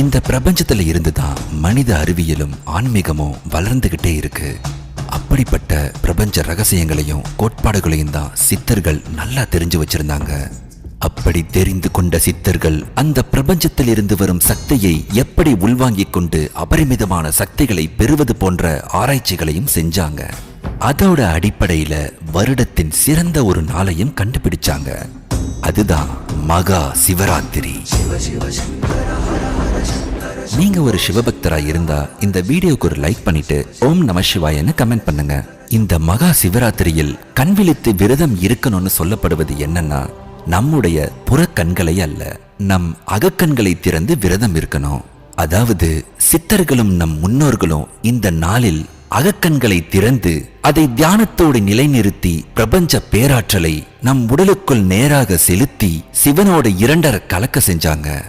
இந்த பிரபஞ்சத்தில் இருந்து தான் மனித அறிவியலும் ஆன்மீகமும் வளர்ந்துகிட்டே இருக்கு. அப்படிப்பட்ட பிரபஞ்ச ரகசியங்களையும் கோட்பாடுகளையும் தான் சித்தர்கள் நல்லா தெரிஞ்சு வச்சிருந்தாங்க. அப்படி தெரிந்து கொண்ட சித்தர்கள் அந்த பிரபஞ்சத்தில் இருந்து வரும் சக்தியை எப்படி உள்வாங்கிக் கொண்டு அபரிமிதமான சக்திகளை பெறுவது போன்ற ஆராய்ச்சிகளையும் செஞ்சாங்க. அதோட அடிப்படையில வருடத்தின் சிறந்த ஒரு நாளையும் கண்டுபிடிச்சாங்க. அதுதான் மகா சிவராத்திரி. நீங்க ஒரு சிவபக்தரா இருந்தா இந்த வீடியோக்கு ஒரு லைக் பண்ணிட்டு ஓம் நம சிவாயன்னு கமெண்ட் பண்ணுங்க. இந்த மகா சிவராத்திரியில் கண் விழித்து விரதம் இருக்கணும்னு சொல்லப்படுவது என்னன்னா நம்முடைய புறக்கண்களை அல்ல நம் அகக்கண்களை திறந்து விரதம் இருக்கணும். அதாவது சித்தர்களும் நம் முன்னோர்களும் இந்த நாளில் அகக்கண்களை திறந்து அதை தியானத்தோடு நிலைநிறுத்தி பிரபஞ்ச பேராற்றலை நம் உடலுக்குள் நேராக செலுத்தி சிவனோட இரண்டர கலக்க செஞ்சாங்க.